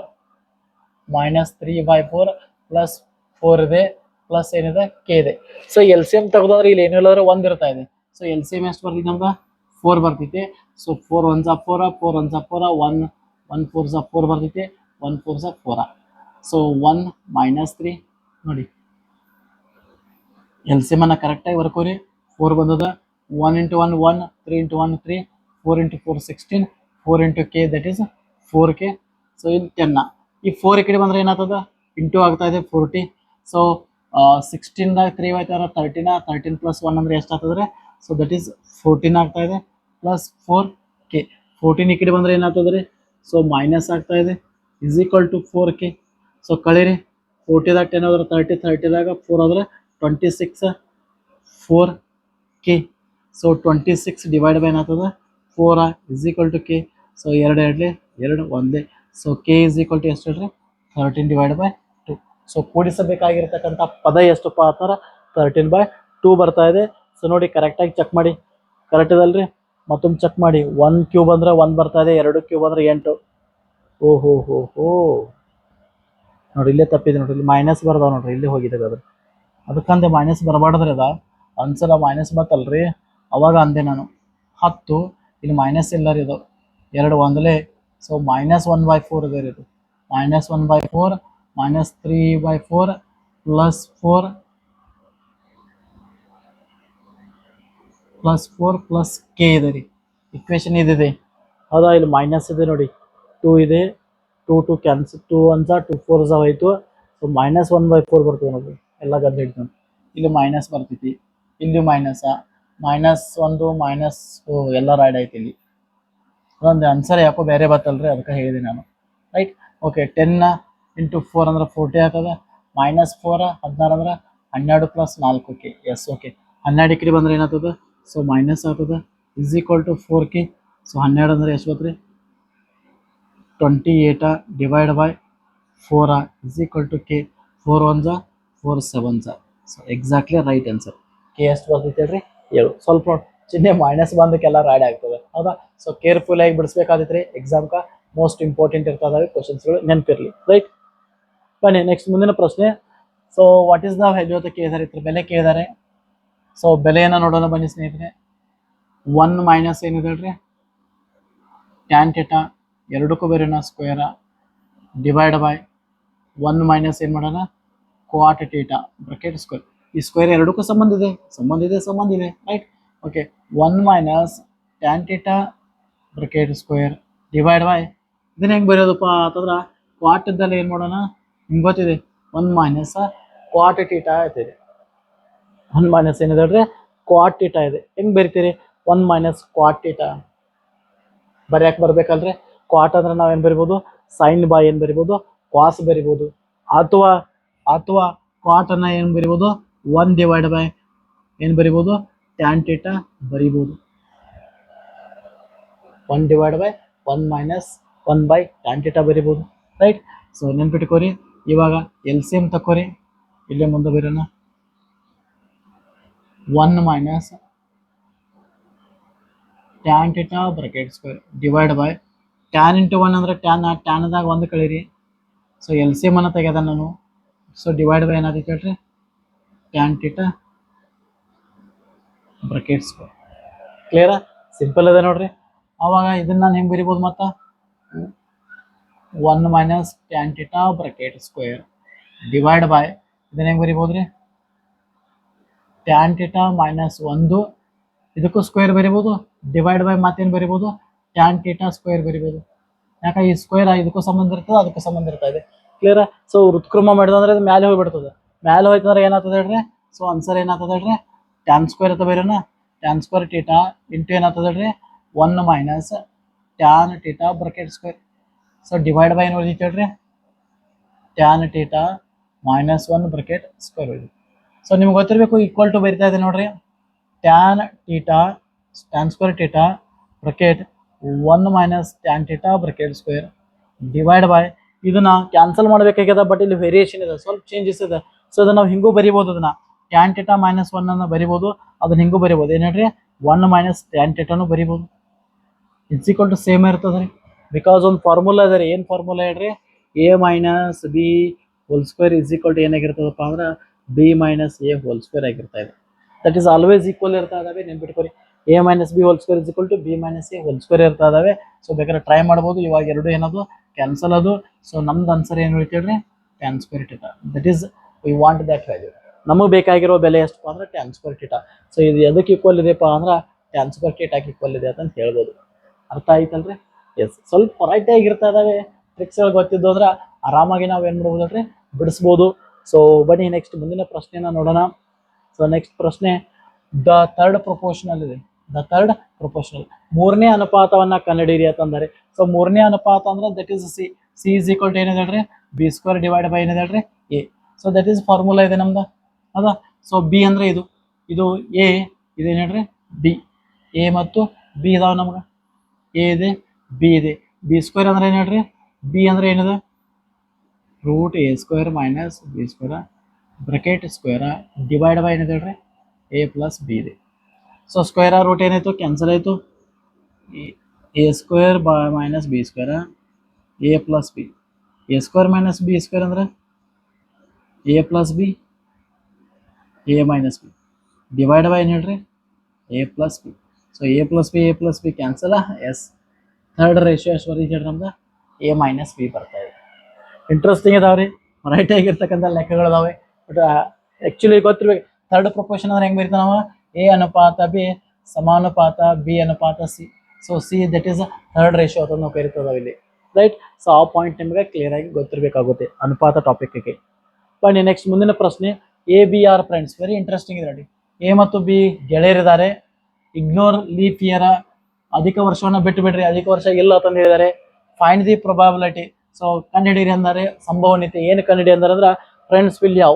minus three by four plus four ಇದೆ ಪ್ಲಸ್ ಏನಿದೆ ಕೆ ಇದೆ. ಸೊ ಎಲ್ ಸಿ ಎಂ ತೆಗೆದವ್ರೆ ಇಲ್ಲಿ ಏನಿಲ್ಲ ಅಂದ್ರೆ ಒಂದು ಇರ್ತಾ ಇದೆ. ಸೊ ಎಲ್ ಸಿ ಎಂ ಎಷ್ಟು ಬರ್ತೈತಿ ನಮ್ಗೆ ಫೋರ್ ಬರ್ತೈತಿ ಸೊ ಫೋರ್ ಒನ್ ಜಾ ಫೋರ ಫೋರ್ ಒನ್ ಜಾ ಫೋರ ಒನ್ ಒನ್ ಫೋರ್ ಜಾ ಫೋರ್ ಬರ್ತೈತೆ ಒನ್ ಫೋರ್ ಜಾ four so one minus three ನೋಡಿ. ಎಲ್ ಸಿ ಮನ್ನ ಕರೆಕ್ಟಾಗಿ ಬರ್ಕೋರಿ. ಫೋರ್ ಬಂದದ. One into one one three into one three four into four sixteen four into k that is four k so ಇಲ್ಲಿ ಟೆನ್ನ ಈ ಫೋರ್ ಈ ಕಡೆ ಬಂದ್ರೆ ಏನಾಗ್ತದ? ಇಂಟು ಆಗ್ತಾ ಇದೆ ಫೋರ್ಟಿ ಸೊ ಸಿಕ್ಸ್ಟೀನ್ದಾಗ ತ್ರೀ ಆಯ್ತಾರ ತರ್ಟಿನ ತರ್ಟೀನ್ ಪ್ಲಸ್ ಒನ್ ಅಂದ್ರೆ ಎಷ್ಟು ಆಗ್ತದ್ರೆ ಸೊ ದಟ್ ಈಸ್ ಫೋರ್ಟೀನ್ ಆಗ್ತಾ ಇದೆ ಪ್ಲಸ್ ಫೋರ್ ಕೆ ಫೋರ್ಟೀನ್ ಈ ಕಡೆ ಬಂದ್ರೆ ಏನಾಗ್ತದೆ ರೀ ಸೊ ಮೈನಸ್ ಆಗ್ತಾ ಇದೆ is equal to four k so ಕಳೀರಿ ಫೋರ್ಟಿದಾಗ ಟೆನ್ ಹೋದ್ರೆ ತರ್ಟಿ ತರ್ಟಿದಾಗ ಫೋರ್ ಆದ್ರೆ twenty six four k so twenty six divide by ಏನಾಗ್ತದೆ? Four is equal to k so ಎರಡು ಎರಡಲಿ, ಎರಡು ಒಂದೇ. So k is equal to ಎಷ್ಟು ಹೇಳ್ರಿ? Thirteen divide by two so ಕೂಡಿಸಬೇಕಾಗಿರ್ತಕ್ಕಂಥ ಪದ ಎಷ್ಟಪ್ಪ ಆತರ ತರ್ಟೀನ್ ಬೈ ಟೂ ಬರ್ತಾ ಇದೆ. ಸೊ ನೋಡಿ ಕರೆಕ್ಟಾಗಿ ಚೆಕ್ ಮಾಡಿ. ಕರೆಕ್ಟ್ ಇದಲ್ರಿ? ಮತ್ತೊಮ್ಮೆ ಚೆಕ್ ಮಾಡಿ. ಒನ್ ಕ್ಯೂಬ್ ಅಂದ್ರೆ ಒನ್ ಬರ್ತಾ ಇದೆ. ಎರಡು ಕ್ಯೂಬ್ ಅಂದ್ರೆ ಎಂಟು. ಓಹೋ ಹೋ ಹೋ ನೋಡಿ, ಇಲ್ಲೇ ತಪ್ಪಿದೆ ನೋಡಿ ಇಲ್ಲಿ ಮೈನಸ್ ಬರ್ದಾವ ನೋಡ್ರಿ. ಇಲ್ಲಿ ಹೋಗಿದೆ ಅದು. ಅದಕ್ಕಂದೆ ಮೈನಸ್ ಬರಬಾರ್ದ್ರಿ ಅದ. ಒಂದ್ಸಲ ಮೈನಸ್ ಬತ್ತಲ್ರಿ. ಅವಾಗ ಅಂದೆ ನಾನು. ಹತ್ತು. ಇಲ್ಲಿ ಮೈನಸ್ ಇಲ್ಲ ರೀ ಇದು ಎರಡು ಒಂದಲೇ so minus one by four ಇದೆ ರೀ ಇದು minus one by four minus three by four plus four plus four plus k ಇದೆ ರೀ ಇಕ್ವೇಶನ್ ಇದಿದೆ ಹೌದಾ, ಇಲ್ಲಿ ಮೈನಸ್ ಇದೆ ನೋಡಿ. ಟೂ ಇದೆ. ಟೂ ಟು ಕ್ಯಾನ್ಸಲ್ ಟೂ ಅಂತ ಟೂ ಫೋರ್ ಸ ಹೋಯ್ತು so minus one by four ಬರ್ತದೆ ನೋಡಿ. ಎಲ್ಲ ಗದ್ದೆ ಹಿಡ್ಕೊಂಡು ಇಲ್ಲಿ ಮೈನಸ್ ಬರ್ತೈತಿ. ಇಲ್ಲಿ ಮೈನಸ ಮೈನಸ್ ಒಂದು ಮೈನಸ್ ಎಲ್ಲ ರೈಡ್ ಐತಿ ಇಲ್ಲಿ. ಒಂದು ಆನ್ಸರ್ ಯಾಕೋ ಬೇರೆ ಬತ್ತಲ್ರಿ ಅದಕ್ಕೆ ಹೇಳಿದೆ ನಾನು. Right okay ten into four ಅಂದ್ರೆ ಫೋರ್ಟಿ ಆಗ್ತದೆ. ಮೈನಸ್ ಫೋರ್ ಹದಿನಾರು ಅಂದ್ರೆ ಹನ್ನೆರಡು ಪ್ಲಸ್ ನಾಲ್ಕು ಕೆ ಎಸ್ ಓಕೆ ಹನ್ನೆರಡು ಕಡೆ ಬಂದ್ರೆ ಏನಾಗ್ತದೆ? ಸೊ ಮೈನಸ್ ಆಗ್ತದೆ. Is equal to four k so ಹನ್ನೆರಡು ಅಂದ್ರೆ ಎಷ್ಟು ಬತ್ರಿ? Twenty eight divide by four is equal to k four one ಜಾ ಫೋರ್ ಸೆವೆನ್ ಜಾ so. Exactly right answer k ಎಷ್ಟು ಬರ್ತೈತೆ ಹೇಳ್ರಿ? ಏಳು. ಸ್ವಲ್ಪ ನೋಡಿ ಚಿಹ್ನೆ ಮೈನಸ್ ಬಂದಕ್ಕೆಲ್ಲ ರಾಡ್ ಆಗ್ತದೆ. ಹೌದಾ? ಸೊ ಕೇರ್ಫುಲ್ ಆಗಿ ಬಿಡಿಸ್ಬೇಕಾದ್ರೆ ರೀ ಕಾ ಮೋಸ್ಟ್ ಇಂಪಾರ್ಟೆಂಟ್ ಇರ್ತದಾಗ ಕ್ವಶನ್ಸ್ಗಳು ನೆನಪಿರಲಿ. ರೈಟ್ ಬನ್ನಿ ನೆಕ್ಸ್ಟ್ ಮುಂದಿನ ಪ್ರಶ್ನೆ. So what is the value ಅಂತ ಕೇಳಿದಾರೆ ಇದ್ರ ಬೆಲೆ ಕೇಳಿದ್ದಾರೆ ಸೊ ಬೆಲೆಯನ್ನು ನೋಡೋಣ ಬನ್ನಿ ಸ್ನೇಹಿತರೆ. ಒನ್ ಮೈನಸ್ ಏನಿದೆ ಹೇಳ್ರಿ? ಟ್ಯಾನ್ ಟೆಟಾ ಎರಡಕ್ಕೂ ಬೇರೆನ square divide by one minus ಏನು ಮಾಡೋಣ? ಕ್ವಾಟ್ ಟೀಟಾ ಬ್ರಕೆಟ್ ಸ್ಕ್ವೇರ್ ಈ ಸ್ಕ್ವೇರ್ ಎರಡಕ್ಕೂ ಸಂಬಂಧ ಇದೆ. ಸಂಬಂಧ ಇದೆ ಸಂಬಂಧ ಇದೆ. Right okay one minus tan theta bracket square divide by ಇದನ್ನ ಹೆಂಗೆ ಬರೆಯೋದಪ್ಪ ಅಂತಂದ್ರೆ ಕ್ವಾಟದಲ್ಲಿ ಏನು ಮಾಡೋಣ? ನಿಮ್ಗೆ ಗೊತ್ತಿದೆ ಒನ್ ಮೈನಸ್ ಕ್ವಾಟ್ ಟೀಟಾ ಇದೆ. ಒನ್ ಮೈನಸ್ ಏನಿದೆ? ಹೇಳ್ರಿ ಕ್ವಾಟ್ ಟೀಟಾ ಇದೆ. ಹೆಂಗೆ ಬರಿತೀರಿ? ಒನ್ ಮೈನಸ್ ಕ್ವಾಟ್ ಟೀಟಾ ಬರ್ಯಾಕೆ ಬರಬೇಕಂದ್ರೆ ಕ್ವಾಟ್ ಅಂದ್ರೆ ನಾವೇನು ಬರಿಬೋದು? ಸೈನ್ ಬೈ ಏನು ಬರಿಬೋದು ಕ್ವಾಸ್ ಬರಿಬೋದು. ಅಥವಾ ಅಥವಾ ಕ್ವಾಟನ್ನು ಏನು ಬರಿಬೋದು? ಒನ್ ಡಿವೈಡ್ ಬೈ ಏನು ಬರಿಬೋದು. ಟ್ಯಾನ್ ಟೀಟಾ ಬರಿಬೋದು. One divide by one minus one by tan theta ಬರಿಬೋದು ರೈಟ್ ಸೊ ನೆನ್ಪಿಟ್ಕೋರಿ ಇವಾಗ ಎಲ್ ಸಿ ಎಂ ತಕೋರಿ ಇಲ್ಲೇ ಮುಂದೆ ಬರೋಣ. One minus tan theta bracket square divide by tan into one ಅಂದ್ರೆ ಟ್ಯಾನ್ ಟ್ಯಾನ್ದಾಗ ಒಂದು ಕಳೀರಿ. ಸೊ ಎಲ್ ಸಿ ಎಂ ಅನ್ನ ತೆಗೆದ ನಾನು. ಸೊ ಡಿವೈಡ್ ಬೈ ಏನಾದೈತೆ ಹೇಳ್ರಿ ಟ್ಯಾನ್ ಟೀಟಾ ಬ್ರಕೆಟ್ ಸ್ಕ್ವೇರ್ ಕ್ಲಿಯರಾ ಸಿಂಪಲ್ ಅದ ನೋಡ್ರಿ. ಅವಾಗ ಇದನ್ನ ನಾನು ಹೆಂಗೆ ಬರಿಬೋದು ಮತ್ತು? One minus tan theta bracket square divide by ಇದನ್ನ ಹೆಂಗೆ ಬರಿಬೋದು ಟ್ಯಾನ್ ಟಿಟಾ ಮೈನಸ್ ಒಂದು ಇದಕ್ಕೂ ಸ್ಕ್ವೇರ್ ಬರಿಬೋದು ಡಿವೈಡ್ ಬೈ ಮತ್ತೇನು ಬರಿಬೋದು? ಟ್ಯಾನ್ ಟೀಟಾ ಸ್ಕ್ವೇರ್ ಬರಿಬೋದು. ಯಾಕೆ ಈ ಸ್ಕ್ವೇರ್ ಇದಕ್ಕೂ ಸಂಬಂಧ ಇರ್ತದೆ, ಅದಕ್ಕೂ ಸಂಬಂಧ ಇರ್ತಾ ಇದೆ. ಕ್ಲಿಯರ್ ಸೊ ವೃತ್ಕ್ರಮ ಮಾಡಿದಂದ್ರೆ ಅದು ಮ್ಯಾಲೆ ಹೋಗ್ಬಿಡ್ತದೆ. ಮ್ಯಾಲೆ ಹೋಯ್ತಂದ್ರೆ ಏನಾಗ್ತದೆ ಹೇಳ್ರಿ? ಸೊ ಆನ್ಸರ್ ಏನಾಗ್ತದೆ ಹೇಳ್ರಿ? ಟ್ಯಾನ್ ಸ್ಕ್ವೇರ್ ಅಂತ ಬೇರೆನಾ? ಟ್ಯಾನ್ ಸ್ಕ್ವೇರ್ ಟೀಟಾ ಇಂಟು ಏನಾಗ್ತದೆ ಹೇಳ್ರಿ? One minus tan theta bracket square so divide by ಏನು ಉಳಿದೈತೆ ಹೇಳ್ರಿ? Tan theta minus one bracket square ಉಳಿದು ಸೊ ನಿಮ್ಗೆ ಗೊತ್ತಿರಬೇಕು ಈಕ್ವಲ್ ಟು ಬರಿತಾ ಇದೆ ನೋಡ್ರಿ. Tan theta tan square theta bracket one minus tan theta bracket square divide by ಇದನ್ನ ಕ್ಯಾನ್ಸಲ್ ಮಾಡಬೇಕಾಗ್ಯದ ಬಟ್ ಇಲ್ಲಿ ವೇರಿಯೇಷನ್ ಇದೆ. ಸ್ವಲ್ಪ ಚೇಂಜಸ್ ಇದೆ. ಸೊ ಅದನ್ನ ನಾವು ಹಿಂಗೂ ಬರಿಬೋದು ಅದನ್ನ ಟ್ಯಾನ್ ಟೆಟಾ ಮೈನಸ್ ಒನ್ ಅನ್ನು ಬರಿಬೋದು, ಅದನ್ನ ಹಿಂಗೂ ಬರಿಬೋದು? ಏನು ಹೇಳ್ರಿ? ಒನ್ ಮೈನಸ್ ಟ್ಯಾನ್ ಟೆಟಾನು ಬರಿಬೋದು. ಇಟ್ಸ್ ಈಕ್ವಲ್ ಟು ಸೇಮ್ ಇರ್ತದೆ ರೀ. ಬಿಕಾಸ್ ಒಂದು ಫಾರ್ಮುಲಾ ಇದೆ ರೀ. ಏನು ಫಾರ್ಮುಲಾ ಹೇಳ್ರಿ? A minus b whole square is equal to ಏನಾಗಿರ್ತದಪ್ಪ ಅಂದ್ರೆ b minus a whole square ಆಗಿರ್ತಾ ಇದೆ. ದಟ್ ಈಸ್ ಆಲ್ವೇಸ್ ಈಕ್ವಲ್ ಇರ್ತಾ ಇದಾವೆ. ನೆನ್ಪಿಟ್ಕೊರಿ. A minus b whole square is equal to b minus a whole square ಇರ್ತಾ ಇದಾವೆ. So ಬೇಕಾದ್ರೆ try ಮಾಡ್ಬೋದು. ಇವಾಗ ಎರಡು ಏನದು? ಕ್ಯಾನ್ಸಲ್ ಅದು. ಸೊ ನಮ್ದು ಆನ್ಸರ್ ಏನು ಹೇಳ್ರಿ ಟ್ಯಾನ್ ಸ್ಕ್ವೇರ್ ಇಟ್ಟಿದ್ದ that is we want that value ನಮಗೆ ಬೇಕಾಗಿರೋ ಬೆಲೆ ಎಷ್ಟಪ್ಪ ಅಂದ್ರೆ ಟ್ಯಾನ್ ಸ್ಕ್ವೇರ್ ಟೀಟಾ ಸೊ ಇದು ಎದಕ್ಕೆ ಈಕ್ವಲ್ ಇದೆಯಪ್ಪ ಅಂದ್ರೆ ಟ್ಯಾನ್ ಸ್ಕ್ವೇರ್ ಟೀಟಾಕ್ಕೆ ಈಕ್ವಲ್ ಇದೆ ಅಂತ ಹೇಳ್ಬೋದು. ಅರ್ಥ ಆಯ್ತಲ್ರಿ? ಎಸ್ ಸ್ವಲ್ಪ ಹೊರೈಟಿ ಆಗಿರ್ತಾ ಇದಾವೆ. ಟ್ರಿಕ್ಸ್ಗಳು ಗೊತ್ತಿದ್ದು ಅಂದ್ರೆ ಆರಾಮಾಗಿ ನಾವು ಏನು ಮಾಡ್ಬೋದಲ್ರಿ ಬಿಡಿಸ್ಬೋದು. ಸೊ ಬನ್ನಿ ನೆಕ್ಸ್ಟ್ ಮುಂದಿನ ಪ್ರಶ್ನೆನ ನೋಡೋಣ. ಸೊ ನೆಕ್ಸ್ಟ್ ಪ್ರಶ್ನೆ ದ ಥರ್ಡ್ ಪ್ರೊಪೋರ್ಷನಲ್ ಇದೆ. ದ ಥರ್ಡ್ ಪ್ರೊಪೋರ್ಷನಲ್ ಮೂರನೇ ಅನುಪಾತವನ್ನ ಕಂಡುಹಿಡಿಯಿರಿ ಅಂತಂದರೆ. ಸೊ ಮೂರನೇ ಅನುಪಾತ ಅಂದ್ರೆ that is c c is equal to ಏನಿದೆ ಹೇಳ್ರಿ? ಬಿ ಸ್ಕ್ವೇರ್ ಡಿವೈಡ್ ಬೈ ಏನಿದೆ ಹೇಳ್ರಿ? A so that is formula ಇದೆ ನಮ್ದು. ಹೌದಾ? ಸೊ ಬಿ ಅಂದ್ರೆ ಇದು. ಇದು ಎ ಇದೇನು ಹೇಳ್ರಿ ಬಿ ಎ ಮತ್ತು ಬಿ ಇದಾವೆ ನಮ್ಗೆ. ಎ ಇದೆ ಬಿ ಇದೆ. ಬಿ ಸ್ಕ್ವೇರ್ ಅಂದ್ರೆ ಏನು ಹೇಳ್ರಿ ಬಿ ಅಂದ್ರೆ ಏನಿದೆ? Root a square minus b square bracket square divide by ಏನಿದೆ ಹೇಳ್ರಿ? ಎ ಪ್ಲಸ್ ಬಿ ಇದೆ. ಸೊ ಸ್ಕ್ವೇರ್ ರೂಟ್ ಏನಾಯಿತು? ಕ್ಯಾನ್ಸಲ್ ಆಯಿತು. A square by minus b square a plus b a square minus b square ಅಂದ್ರೆ? A plus b a minus b divide by ಏನು ಹೇಳ್ರಿ? A plus b so a plus b a plus b cancel yes third ratio ಎಷ್ಟು ಬರೀ ಹೇಳ್ರಿ ನಮ್ದು? A minus B ಬರ್ತಾ ಇದೆ. Interesting ಇದಾವೆ ರೀ ವರೈಟಿ ಆಗಿರ್ತಕ್ಕಂಥ ಲೆಕ್ಕಗಳು ಅದಾವೆ ಬಟ್ ಆ್ಯಕ್ಚುಲಿ ಗೊತ್ತಿರ್ಬೇಕು. ಥರ್ಡ್ ಪ್ರೊಪೋಷನ್ ಅಂದ್ರೆ ಹೆಂಗೆ ಬರೀತೀವಿ ನಾವು? ಎ ಅನುಪಾತ ಬಿ ಸಮಾನುಪಾತ ಬಿ ಅನುಪಾತ c so c that is third ratio ಅಂತ ನಾವು ಕರಿತದಾವೆ ಇಲ್ಲಿ ರೈಟ್ ಸೊ ಆ ಪಾಯಿಂಟ್ ನಿಮಗೆ ಕ್ಲಿಯರ್ ಆಗಿ ಗೊತ್ತಿರಬೇಕಾಗುತ್ತೆ. ಅನುಪಾತ ಟಾಪಿಕ್ಗೆ ಬನ್ನಿ ನೆಕ್ಸ್ಟ್ ಮುಂದಿನ ಪ್ರಶ್ನೆ. A B are friends very interesting ಇದೆ ನೋಡಿ. ಎ ಮತ್ತು ಬಿ ಗೆಳೆಯರಿದ್ದಾರೆ. ಇಗ್ನೋರ್ ಲೀಪ್ ಇಯರ ಅಧಿಕ ವರ್ಷವನ್ನು ಬಿಟ್ಟು ಬಿಡ್ರಿ, ಅಧಿಕ ವರ್ಷ ಇಲ್ಲ ಅಂತ ಹೇಳಿದ್ದಾರೆ. ಫೈಂಡ್ ದಿ ಪ್ರೊಬಾಬಿಲಿಟಿ ಸೊ ಕಂಡುಹಿಡಿಯಿರಿ ಅಂದರೆ ಸಂಭವನೀಯತೆ. ಏನು ಕಂಡುಹಿಡಿ ಅಂದ್ರೆ ಫ್ರೆಂಡ್ಸ್ ವಿಲ್ ಯಾವ?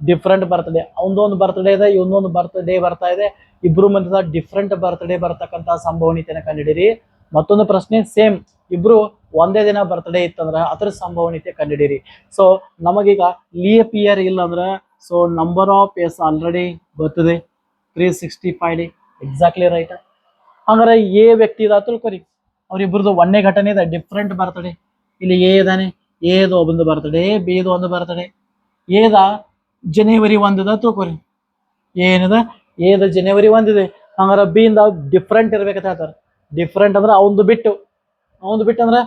ಡಿಫ್ರೆಂಟ್ ಬರ್ತ್ಡೇ ಅವನದೊಂದು ಬರ್ತ್ಡೇ ಇದೆ ಇವನದೊಂದು ಬರ್ತ್ಡೇ ಬರ್ತಾ ಇದೆ. ಇಬ್ಬರು ಮಧ್ಯದ ಡಿಫ್ರೆಂಟ್ ಬರ್ತ್ಡೇ ಬರ್ತಕ್ಕಂಥ ಸಂಭವನೀಯತೆಯನ್ನು ಕಂಡಿಡೀರಿ ಮತ್ತೊಂದು ಪ್ರಶ್ನೆ ಸೇಮ್ ಇಬ್ರು ಒಂದೇ ದಿನ ಬರ್ತ್ಡೇ ಇತ್ತಂದ್ರೆ ಅದ್ರ ಸಂಭವನೀಯತೆ ಕಂಡಿಡೀರಿ ಸೊ ನಮಗೀಗ ಲೀಪ್ ಇಯರ್ ಇಲ್ಲ ಅಂದ್ರೆ so number of S already ಬರ್ತದೆ. Three sixty five day exactly right ಹಂಗಾರೆ ಎ ವ್ಯಕ್ತಿ ಇದ ತಿಳ್ಕೊರಿ. ಅವ್ರಿಬ್ರದ್ದು ಒಂದೇ ಘಟನೆ ಇದೆ ಡಿಫ್ರೆಂಟ್ ಬರ್ತಡೆ ಇಲ್ಲಿ ಎ ಇದಾನೆ, ಎದು ಒಂದು ಬರ್ತಡೇ ಬಿದು ಒಂದು ಬರ್ತಡೆ ಏದ ಜನವರಿ ಒಂದಿದ ತಿಳ್ಕೊರಿ. ಏನಿದೆ? ಏದ ಜನವರಿ ಒಂದಿದೆ ಹಂಗಾರೆ ಬಿ ಇಂದ ಡಿಫ್ರೆಂಟ್ ಇರ್ಬೇಕಂತ ಹೇಳ್ತಾರೆ. ಡಿಫ್ರೆಂಟ್ ಅಂದ್ರೆ ಅವಂದು ಬಿಟ್ಟು. ಅವಂದು ಬಿಟ್ಟು ಅಂದ್ರೆ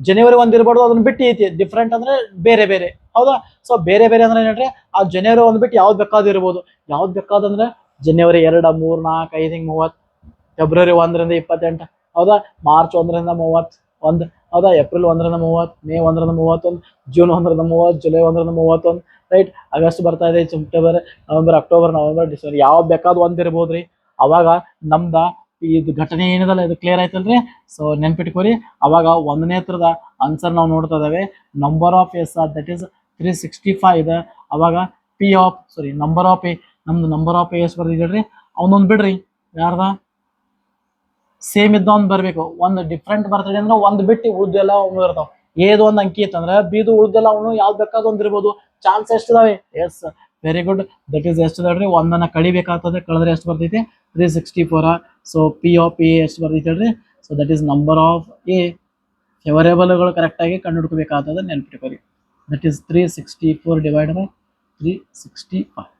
ಜನವರಿ ಒಂದು ಇರ್ಬಾರ್ದು ಅದನ್ನ ಬಿಟ್ಟು ಐತಿ ಡಿಫ್ರೆಂಟ್ ಅಂದ್ರೆ ಬೇರೆ ಬೇರೆ. ಹೌದಾ? ಸೊ ಬೇರೆ ಬೇರೆ ಅಂದ್ರೆ ಏನಂದ್ರೆ ಆ ಜನವರಿ ಒಂದ್ ಬಿಟ್ಟು ಯಾವ್ದು ಬೇಕಾದ್ರೂ ಇರ್ಬೋದು. ಯಾವ್ದು ಬೇಕಾದಂದ್ರೆ ಜನವರಿ ಎರಡ, ಮೂರ್ ನಾಲ್ಕು ಐದು, ಹಿಂಗ್ ಮೂವತ್ತು ಫೆಬ್ರವರಿ ಒಂದರಿಂದ ಇಪ್ಪತ್ತೆಂಟು. ಹೌದಾ? ಮಾರ್ಚ್ ಒಂದರಿಂದ ಮೂವತ್ತು, ಒಂದು. ಹೌದಾ? ಏಪ್ರಿಲ್ ಒಂದರಿಂದ ಮೂವತ್ತು ಮೇ ಒಂದರಿಂದ ಮೂವತ್ತೊಂದು ಜೂನ್ ಒಂದರಿಂದ ಮೂವತ್ತು ಜುಲೈ ಒಂದರಿಂದ ಮೂವತ್ತೊಂದು. ರೈಟ್ ಆಗಸ್ಟ್ ಬರ್ತಾ ಇದೆ September November October November December ಯಾವ ಬೇಕಾದ ಒಂದ್ ಇರ್ಬೋದು ರೀ ಅವಾಗ ನಮ್ದ ಇದು ಘಟನೆ ಏನಿದಲ್ಲ, ಇದು ಕ್ಲಿಯರ್ ಆಯ್ತಲ್ರಿ? ಸೊ ನೆನ್ಪಿಟ್ಕೋರಿ. ಅವಾಗ ಒಂದನೇ ಹತ್ರದ ಆನ್ಸರ್ ನಾವು ನೋಡ್ತಾ ಇದಾವೆ. Number of S are that is three sixty five ಇದೆ. ಅವಾಗ P of sorry number of A ನಮ್ದು ನಂಬರ್ ಆಫ್ ಎ ಎಷ್ಟು ಬರ್ದಿದ್ದೀರಿ ಅವನೊಂದು ಬಿಡ್ರಿ. ಯಾರ್ದ? ಸೇಮ್ ಇದ್ದವನ್ ಬರ್ಬೇಕು. ಒಂದು ಡಿಫ್ರೆಂಟ್ ಬರ್ತದೆ ಅಂದ್ರೆ ಒಂದು ಬಿಟ್ಟು ಉಳ್ದೆಲ್ಲ ಅವನು ಇರ್ತಾವ. ಏದು ಒಂದು ಅಂಕಿ ಇತ್ತಂದ್ರೆ ಬೀದು ಉಳ್ದೆಲ್ಲ ಅವನು ಯಾವ್ದು ಬೇಕಾದ ಒಂದು ಇರ್ಬೋದು. Chance ಎಷ್ಟಿದಾವೆ yes very good that is ಎಷ್ಟು ಹೇಳ್ರಿ? ಒಂದನ್ನು ಕಳಿಬೇಕಾಗ್ತದೆ ಕಳೆದ್ರೆ ಎಷ್ಟು ಬರ್ತೈತಿ? Three sixty four so P of A ಎಷ್ಟು ಬರ್ತೈತಿ ಹೇಳ್ರಿ? So that is number of A ಫೇವರೇಬಲ್ಗಳು ಕರೆಕ್ಟಾಗಿ ಕಂಡುಹಿಡ್ಕೋಬೇಕಾಗ್ತದೆ ನೆನ್ಪಿಟ್ಕೋರಿ that is three sixty four divide by three sixty five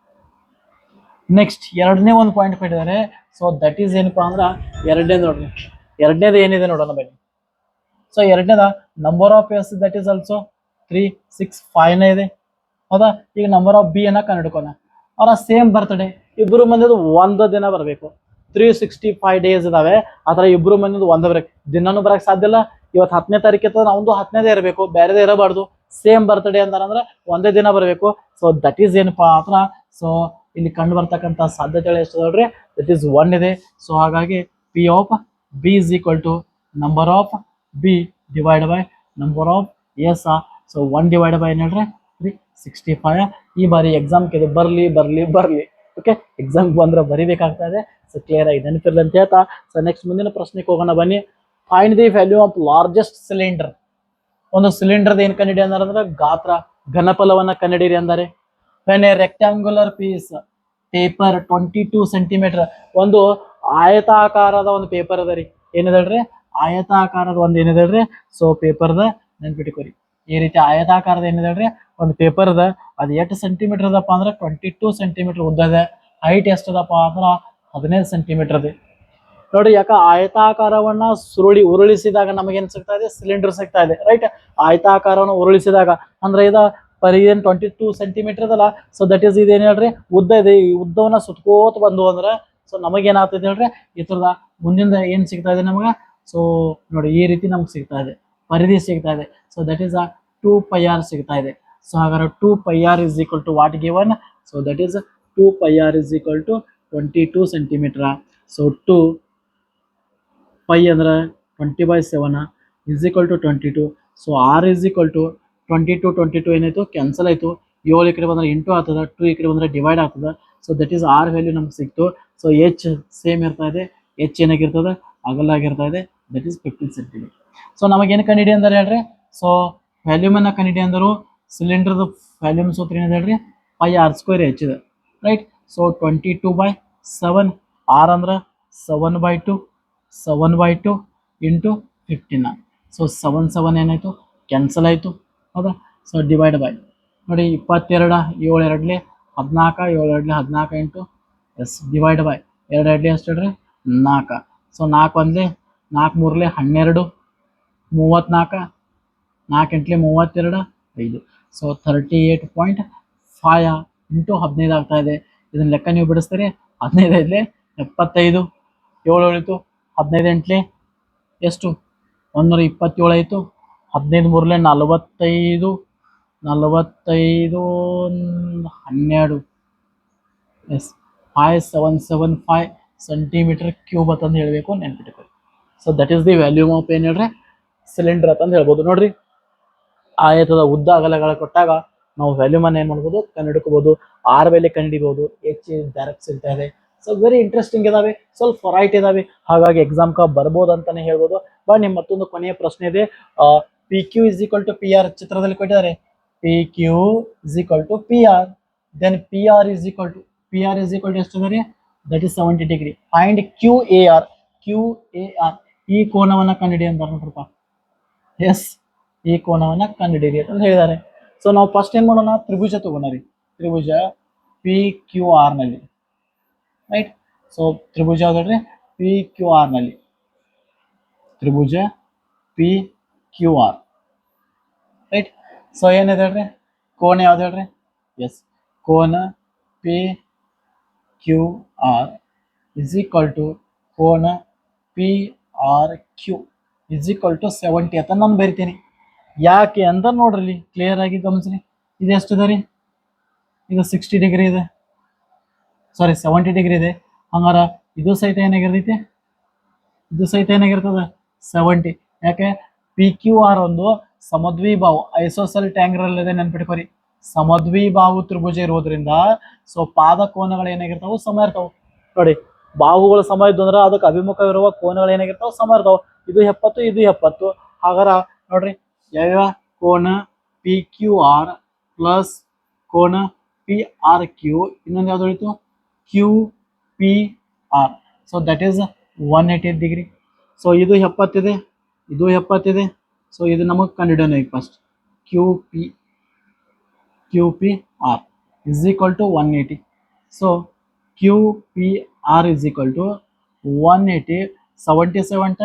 next ಎರಡನೇ ಒಂದು ಪಾಯಿಂಟ್ ಕೊಟ್ಟಿದ್ದಾರೆ. ಸೊ ದಟ್ ಈಸ್ ಏನಪ್ಪ ಅಂದ್ರೆ ಎರಡನೇ ನೋಡ್ರಿ. ಎರಡನೇದು ಏನಿದೆ ನೋಡೋಣ ಬನ್ನಿ. So ಎರಡನೇದ number of S that is also three six ಫೈವ್ನೇ ಇದೆ. ಹೌದಾ? ಈಗ ನಂಬರ್ ಆಫ್ ಬಿ ಅನ್ನ ಕಂಡುಹಿಡ್ಕೋಣ. ಅವರ ಸೇಮ್ ಬರ್ತ್ಡೇ ಇಬ್ಬರು ಮಂದಿದು ಒಂದು ದಿನ ಬರಬೇಕು. ತ್ರೀ ಸಿಕ್ಸ್ಟಿ ಫೈವ್ ಡೇಸ್ ಇದಾವೆ. ಆ ಥರ ಇಬ್ಬರು ಮಂದಿದು ಒಂದು ಬರಬೇಕು ದಿನಾನು ಬರಕ್ಕೆ ಸಾಧ್ಯ ಇಲ್ಲ. ಇವತ್ತು ಹತ್ತನೇ ತಾರೀಕು ಇರ್ತದೆ ಅವನದು ಹತ್ತನೇದೇ ಇರಬೇಕು. ಬೇರೆದೇ ಇರಬಾರ್ದು. ಸೇಮ್ ಬರ್ತಡೇ ಅಂತಾರಂದ್ರೆ ಒಂದೇ ದಿನ ಬರಬೇಕು. ಸೊ ದಟ್ ಈಸ್ ಏನಪ್ಪಾ ಅಂದ್ರೆ ಸೊ ಇಲ್ಲಿ ಕಂಡು ಬರ್ತಕ್ಕಂಥ ಸಾಧ್ಯತೆಗಳು ಎಷ್ಟು ನೋಡ್ರಿ? ದಟ್ ಈಸ್ ಒನ್ ಇದೆ. ಸೊ ಹಾಗಾಗಿ P of B is equal to number of B divide by number of S so one divide by ಏನು ಹೇಳ್ರಿ? ಸಿಕ್ಸ್ಟಿ ಫೈವ್ ಈ ಬಾರಿ ಎಕ್ಸಾಮ್ಗೆ ಇದು ಬರಲಿ ಬರಲಿ ಬರಲಿ. ಓಕೆ ಎಕ್ಸಾಮ್ ಬಂದ್ರೆ ಬರಿಬೇಕಾಗ್ತಾ ಇದೆ. ಸೊ ಕ್ಲಿಯರ್ ಆಗಿ ನೆನಪಿರಲಿ ಅಂತ ಹೇಳ್ತಾ. ಸೊ ನೆಕ್ಸ್ಟ್ ಮುಂದಿನ ಪ್ರಶ್ನೆಗೆ ಹೋಗೋಣ ಬನ್ನಿ. Find the value of largest cylinder ಒಂದು ಸಿಲಿಂಡರ್ದ ಏನು ಕಂಡಿಡಿ ಅಂದ್ರೆ ಗಾತ್ರ, ಘನಫಲವನ್ನು ಕಂಡಿಡಿರಿ ಅಂದರೆ. When a rectangular piece paper twenty two centimetre ಒಂದು ಆಯತಾಕಾರದ ಒಂದು ಪೇಪರ್ ಅದ ರೀ. ಏನಿದೆ ಆಯತಾಕಾರದ ಒಂದು ಏನಿದೆ ರೀ ಸೊ ಪೇಪರ್ದ ನೆನ್ಪಿಟ್ಕೋರಿ. ಈ ರೀತಿ ಆಯತಾಕಾರದ ಏನಿದೆ ರೀ ಒಂದು ಪೇಪರ್ ಅದ, ಅದು ಎಷ್ಟು ಸೆಂಟಿಮೀಟರ್ ಅದಪ್ಪ ಅಂದ್ರೆ ಟ್ವೆಂಟಿ ಟೂ ಸೆಂಟಿಮೀಟರ್ ಉದ್ದ ಇದೆ ಹೈಟ್ ಎಷ್ಟು ಅದಪ್ಪ ಅಂದ್ರೆ ಹದಿನೈದು ಸೆಂಟಿಮೀಟರ್ ಇದೆ ನೋಡಿ ಯಾಕ ಆಯತಾಕಾರವನ್ನ ಸುರುಳಿ ಉರುಳಿಸಿದಾಗ ನಮಗೇನು ಸಿಗ್ತಾ ಇದೆ? ಸಿಲಿಂಡರ್ ಸಿಗ್ತಾ ಇದೆ ರೈಟ್ ಆಯತಾಕಾರವನ್ನು ಉರುಳಿಸಿದಾಗ, ಅಂದ್ರೆ ಇದ ಪರಿ ಏನು ಟ್ವೆಂಟಿ ಟೂ ಸೆಂಟಿಮೀಟರ್ ಅದಲ್ಲ ಸೊ ದಟ್ ಈಸ್ ಇದೇನು ಹೇಳ್ರಿ? ಉದ್ದ ಇದೆ. ಈ ಉದ್ದವನ್ನ ಸುತ್ಕೋತ ಬಂದು ಅಂದ್ರೆ ಸೊ ನಮಗೇನಾಗ್ತದೆ ಹೇಳ್ರಿ? ಈ ಥರದ ಮುಂದಿನ ಏನು ಸಿಗ್ತಾ ಇದೆ ನಮಗೆ? ಸೊ ನೋಡಿ ಈ ರೀತಿ ನಮ್ಗೆ ಸಿಗ್ತಾ ಇದೆ, ಪರಿಧಿ ಸಿಗ್ತಾ ಇದೆ. So that is uh two pi r ಸಿಗ್ತಾ ಇದೆ. R is equal to what given so that is two pi r is equal to twenty two centimetre so two pi ಅಂದ್ರೆ twenty by seven is equal to twenty two so r is equal to twenty two twenty two ಏನಾಯ್ತು? Cancel ಆಯಿತು. ಏಳು ಈ ಕಡೆ ಬಂದ್ರೆ into ಆಗ್ತದೆ to ಈ ಕಡೆ ಬಂದರೆ ಡಿವೈಡ್ ಆಗ್ತದೆ. So that is r value ನಮ್ಗೆ ಸಿಕ್ತು. ಸೊ ಎಚ್ ಸೇಮ್ ಇರ್ತಾ ಇದೆ. ಎಚ್ ಏನಾಗಿರ್ತದೆ? ಅಗಲಾಗಿರ್ತಾ ಇದೆ. That is fifteen centimetre so ನಮಗೇನು ಕಂಡಿಡಿ ಅಂದ್ರೆ ಹೇಳ್ರಿ? ಸೊ ವ್ಯಾಲ್ಯೂಮನ್ನು ಕಂಡಿಡಿ ಅಂದರು. ಸಿಲಿಂಡರ್ದು ವ್ಯಾಲ್ಯೂಮ್ ಸೂತ್ರ ಏನಿದೆ ಹೇಳ್ರಿ? ಪೈ ಆರ್ ಸ್ಕ್ವೇರ್ ಎಚ್ ಇದೆ right so twenty two by seven r ಅಂದ್ರೆ seven by two seven by two into fifteen so seven seven ಏನಾಯಿತು? ಕ್ಯಾನ್ಸಲ್ ಆಯಿತು. ಹೌದಾ? ಸೊ ಡಿವೈಡ್ ಬೈ ನೋಡಿ, ಇಪ್ಪತ್ತೆರಡ, ಏಳು ಎರಡಲಿ ಹದಿನಾಲ್ಕು ಏಳು ಎರಡಲಿ ಹದಿನಾಲ್ಕು ಇಂಟು ಎಸ್ ಡಿವೈಡ್ ಬೈ ಎರಡು ಎರಡಲಿ ಎಷ್ಟು ಹೇಳ್ರಿ? ನಾಲ್ಕು ಸೊ ನಾಲ್ಕು ಒಂದ್ಲಿ ನಾಲ್ಕು ಮೂರಲಿ ಹನ್ನೆರಡು ಮೂವತ್ತ್ನಾಲ್ಕು ನಾಲ್ಕು ಎಂಟ್ಲಿ ಮೂವತ್ತೆರಡು, ಐದು. So thirty eight point five into ಹದಿನೈದು ಆಗ್ತಾ ಇದೆ. ಇದನ್ನ ಲೆಕ್ಕ ನೀವು ಬಿಡಿಸ್ತೀರಿ. ಹದಿನೈದು ಐದಲೆ ಎಪ್ಪತ್ತೈದು, ಏಳು ಉಳಿತು ಹದಿನೈದು ಎಂಟ್ಲೆ ಎಷ್ಟು? ಒಂದೂರ ಇಪ್ಪತ್ತೇಳು ಆಯಿತು. ಹದಿನೈದು ಮೂರಲೆ ನಲವತ್ತೈದು ನಲವತ್ತೈದು ಹನ್ನೆರಡು. Yes five seven seven five centimetre cube ಅಂತಂದು ಹೇಳಬೇಕು, ನೆನ್ಪಿಟ್ಕೊಳ್ಳಿ. So that is the volume of ಏನು ಹೇಳ್ರಿ? ಸಿಲಿಂಡರ್ ಅಂತಂದು ಹೇಳ್ಬೋದು. ನೋಡ್ರಿ. ಆಯತದ ಉದ್ದ ಅಗಲಗಳ ಕೊಟ್ಟಾಗ ನಾವು ವ್ಯಾಲ್ಯೂಮನ್ ಏನ್ ಮಾಡ್ಬೋದು? ಕಂಡುಕೋಬಹುದು ಆರ್ ಬೆಲೆ ಕಂಡಿಬಹುದು ಎಚ್ ಡೈರೆಕ್ಟ್ ಸಿಗ್ತಾ ಇದೆ. ಸೊ ವೆರಿ ಇಂಟ್ರೆಸ್ಟಿಂಗ್ ಇದಾವೆ. ಸ್ವಲ್ಪ ವೆರೈಟಿ ಇದಾವೆ. ಹಾಗಾಗಿ ಎಕ್ಸಾಮ್ ಕ ಬರ್ಬೋದು ಅಂತಾನೆ ಹೇಳ್ಬೋದು. ಬಟ್ ನಿಮ್ ಮತ್ತೊಂದು ಕೊನೆಯ ಪ್ರಶ್ನೆ ಇದೆ. P Q is equal to P R ಚಿತ್ರದಲ್ಲಿ ಕೊಟ್ಟಿದ್ದಾರೆ. P Q is equal to P R then P R is equal to P R is equal to ಎಷ್ಟು ಇದಾರೆ that is seventy degree find Q A R Q A R ಈ ಕೋನವನ್ನು ನೋಡ್ರಪ್ಪ S ಈ ಕೋನವನ್ನ ಕಂಡುಹಿಡಿಯಿರಿ ಅಂತ ಹೇಳಿದ್ದಾರೆ. ಸೊ ನಾವು ಫಸ್ಟ್ ಏನ್ ಮಾಡೋಣ? ತ್ರಿಭುಜ ತಗೋಣ ರೀ ತ್ರಿಭುಜ ಪಿ ಕ್ಯೂ ಆರ್ನಲ್ಲಿ. ರೈಟ್ ಸೊ ತ್ರಿಭುಜ ಯಾವ್ದು ಹೇಳ್ರಿ? ಪಿ ಕ್ಯೂ ಆರ್ನಲ್ಲಿ. ತ್ರಿಭುಜ P Q R right so ಏನಿದೆ ಹೇಳ್ರಿ? ಕೋನ ಯಾವ್ದು ಹೇಳ್ರಿ? ಎಸ್ ಕೋನ P Q R is equal to ಕೋನ P R Q is equal to seventy ಅಂತ ನಾನು ಬರಿತೀನಿ. ಯಾಕೆ ಅಂತ ನೋಡ್ರಿ ಕ್ಲಿಯರ್ ಆಗಿ ಗಮನಿಸ್ರಿ. ಇದು ಎಷ್ಟಿದೆ ರೀ? ಇದು ಸಿಕ್ಸ್ಟಿ ಡಿಗ್ರಿ ಇದೆ. ಸಾರಿ ಸೆವೆಂಟಿ ಡಿಗ್ರಿ ಇದೆ. ಹಂಗಾರ ಇದು ಸಹಿತ ಏನಾಗಿರ್ತೈತಿ? ಇದು ಸಹಿತ ಏನಾಗಿರ್ತದೆ? ಸೆವೆಂಟಿ ಯಾಕೆ? ಪಿ ಕ್ಯೂ ಆರ್ ಒಂದು ಸಮದ್ವಿಬಾವು ಐಸೋಸೆಲ್ ಟ್ಯಾಂಗ್ರಲ್ ಇದೆ ನೆನ್ಪಿಟ್ಕೊರಿ. ಸಮದ್ವಿಬಾವು ತ್ರಿಭುಜ ಇರೋದ್ರಿಂದ ಸೊ ಪಾದ ಕೋನಗಳು ಏನಾಗಿರ್ತಾವೆ? ಸಮ ಇರ್ತಾವೆ. ನೋಡಿ, ಬಾಹುಗಳು ಸಮ ಇದ್ದು ಅಂದ್ರೆ ಅದಕ್ಕೆ ಅಭಿಮುಖವಿರುವ ಕೋನಗಳು ಏನಾಗಿರ್ತಾವ? ಸಮ ಇರ್ತಾವ. ಇದು ಎಪ್ಪತ್ತು ಇದು ಎಪ್ಪತ್ತು. ಹಾಗಾರ ನೋಡ್ರಿ ಯಾವ್ಯಾವ ಕೋನ, ಪಿ, ಕ್ಯೂ, ಆರ್, ಪ್ಲಸ್, ಕೋನ, ಪಿ, ಆರ್, ಕ್ಯೂ, ಇನ್ನೊಂದು ಯಾವ್ದು ಉಳಿತು Q, P, R. So that is one eighty degree so ಇದು ಎಪ್ಪತ್ತಿದೆ ಇದು ಎಪ್ಪತ್ತಿದೆ. ಸೊ ಇದು ನಮಗೆ ಕಂಡುಹಿಡಿಯೋಣ ಈಗ first Q, P Q, P, R. Is equal to one eighty so Q, P, R is equal to one eighty seventy seven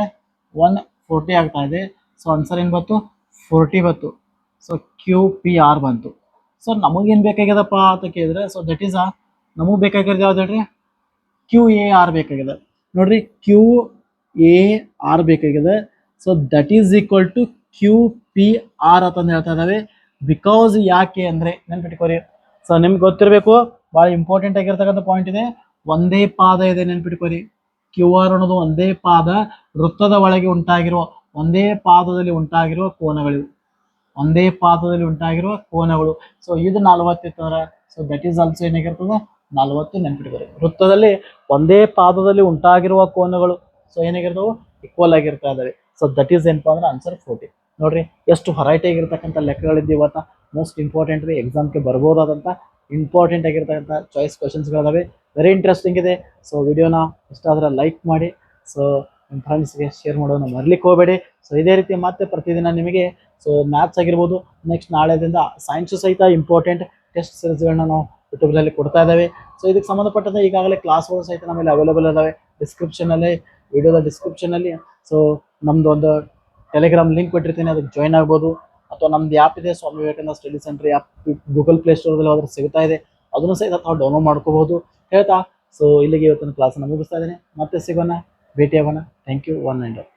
one forty ಆಗ್ತಾ ಇದೆ. ಸೊ ಆನ್ಸರ್ ಏನು ಬಂತು? ಫೋರ್ಟಿ ಬಂತು. ಸೊ ಕ್ಯೂ ಪಿ ಆರ್ ಬಂತು. So ನಮಗೇನು ಬೇಕಾಗ್ಯದಪ್ಪ ಅಂತ ಕೇಳಿದ್ರೆ ಸೊ ದಟ್ ಈಸ್ ಆ, ನಮಗೆ ಬೇಕಾಗಿರೋದು ಯಾವ್ದು ಹೇಳ್ರಿ? ಕ್ಯೂ ಎ ಆರ್ ಬೇಕಾಗಿದೆ. ನೋಡ್ರಿ ಕ್ಯೂ ಎ ಆರ್ ಬೇಕಾಗಿದೆ. So that is equal to Q P R ಅಂತಂದು ಹೇಳ್ತಾ ಇದ್ದಾವೆ ಬಿಕಾಸ್ ಯಾಕೆ ಅಂದರೆ, ನೆನ್ಪಿಟ್ಕೋರಿ. ಸೊ ನಿಮ್ಗೆ ಗೊತ್ತಿರಬೇಕು, ಭಾಳ ಇಂಪಾರ್ಟೆಂಟ್ ಆಗಿರ್ತಕ್ಕಂಥ ಪಾಯಿಂಟ್ ಇದೆ. ಒಂದೇ ಪಾದ ಇದೆ, ನೆನ್ಪಿಟ್ಕೋರಿ. ಕ್ಯೂ ಆರ್ ಅನ್ನೋದು ಒಂದೇ ಪಾದ ವೃತ್ತದ ಒಳಗೆ ಉಂಟಾಗಿರುವ ಒಂದೇ ಪಾದದಲ್ಲಿ ಉಂಟಾಗಿರುವ ಕೋನಗಳು. ಒಂದೇ ಪಾದದಲ್ಲಿ ಉಂಟಾಗಿರುವ ಕೋನಗಳು. ಸೊ ಇದು ನಲವತ್ತಿತ್ತಂದ್ರೆ ಸೊ ದಟ್ ಈಸ್ ಆಲ್ಸೋ ಏನಾಗಿರ್ತದೆ? ನಲವತ್ತು ನೆನ್ಪಿಟ್ಕೋರಿ ವೃತ್ತದಲ್ಲಿ ಒಂದೇ ಪಾದದಲ್ಲಿ ಉಂಟಾಗಿರುವ ಕೋನಗಳು ಸೊ ಏನಾಗಿರ್ತವೆ? ಈಕ್ವಲ್ ಆಗಿರ್ತಾ ಇದಾವೆ. ಸೊ ದಟ್ ಈಸ್ ಏನಪ್ಪ ಅಂದ್ರೆ ಆನ್ಸರ್ ಫೋರ್ಟಿ ನೋಡ್ರಿ, ಎಷ್ಟು ಹೊರೈಟಿ ಆಗಿರ್ತಕ್ಕಂಥ ಲೆಕ್ಕಗಳಿದ್ದು ಇವತ್ತ. ಮೋಸ್ಟ್ ಇಂಪಾರ್ಟೆಂಟ್ ರೀ ಎಕ್ಸಾಮ್ಗೆ ಬರ್ಬೋದಾದಂಥ ಇಂಪಾರ್ಟೆಂಟ್ ಆಗಿರ್ತಕ್ಕಂಥ ಚಾಯ್ಸ್ ಕ್ವಶನ್ಸ್ಗಳಿದಾವೆ ವೆರಿ ಇಂಟ್ರೆಸ್ಟಿಂಗ್ ಇದೆ. ಸೊ ವಿಡಿಯೋನ ಇಷ್ಟ ಆದ್ರೆ ಲೈಕ್ ಮಾಡಿ. ಸೊ ನಿಮ್ಮ ಫ್ರೆಂಡ್ಸ್ಗೆ ಶೇರ್ ಮಾಡೋಣ ಮರ್ಲಿಕ್ಕೆ ಹೋಗಬೇಡಿ. ಸೊ ಇದೇ ರೀತಿ ಮತ್ತೆ ಪ್ರತಿದಿನ ನಿಮಗೆ ಸೊ ಮ್ಯಾಥ್ಸ್ ಆಗಿರ್ಬೋದು ನೆಕ್ಸ್ಟ್ ನಾಳೆದಿಂದ ಸೈನ್ಸು ಸಹಿತ ಇಂಪಾರ್ಟೆಂಟ್ ಟೆಸ್ಟ್ ಸೀರೀಸ್ಗಳನ್ನ ನಾವು ಯೂಟ್ಯೂಬ್ನಲ್ಲಿ ಕೊಡ್ತಾ ಇದ್ದಾವೆ. ಸೊ ಇದಕ್ಕೆ ಸಂಬಂಧಪಟ್ಟಂತೆ ಈಗಾಗಲೇ ಕ್ಲಾಸ್ಗಳು ಸಹಿತ ನಮ್ಮಲ್ಲಿ ಅವೈಲೇಬಲ್ ಇದ್ದಾವೆ ಡಿಸ್ಕ್ರಿಪ್ಷನಲ್ಲಿ ವಿಡಿಯೋದ ಡಿಸ್ಕ್ರಿಪ್ಷನಲ್ಲಿ ಸೊ ನಮ್ಮದು ಒಂದು ಟೆಲಿಗ್ರಾಮ್ ಲಿಂಕ್ ಕೊಟ್ಟಿರ್ತೀನಿ, ಅದಕ್ಕೆ ಜಾಯ್ನ್ ಆಗ್ಬೋದು. ಅಥವಾ ನಮ್ದು ಆ್ಯಪ್ ಇದೆ, Swami Vivekananda study centre app Google Play ಸ್ಟೋರ್ದಲ್ಲಿ ಹೋದ್ರೆ ಸಿಗ್ತಾ ಇದೆ. ಅದನ್ನು ಸಹಿತ ತಾವು ಡೌನ್ಲೋಡ್ ಮಾಡ್ಕೋಬಹುದು. ಹೇಳ್ತಾ ಸೊ ಇಲ್ಲಿಗೆ ಇವತ್ತಿನ ಕ್ಲಾಸನ್ನು ಮುಗಿಸ್ತಾ ಇದ್ದೀನಿ. ಮತ್ತೆ ಸಿಗೋಣ. ಭೇಟಿಯಾಗೋಣ. Thank you one and all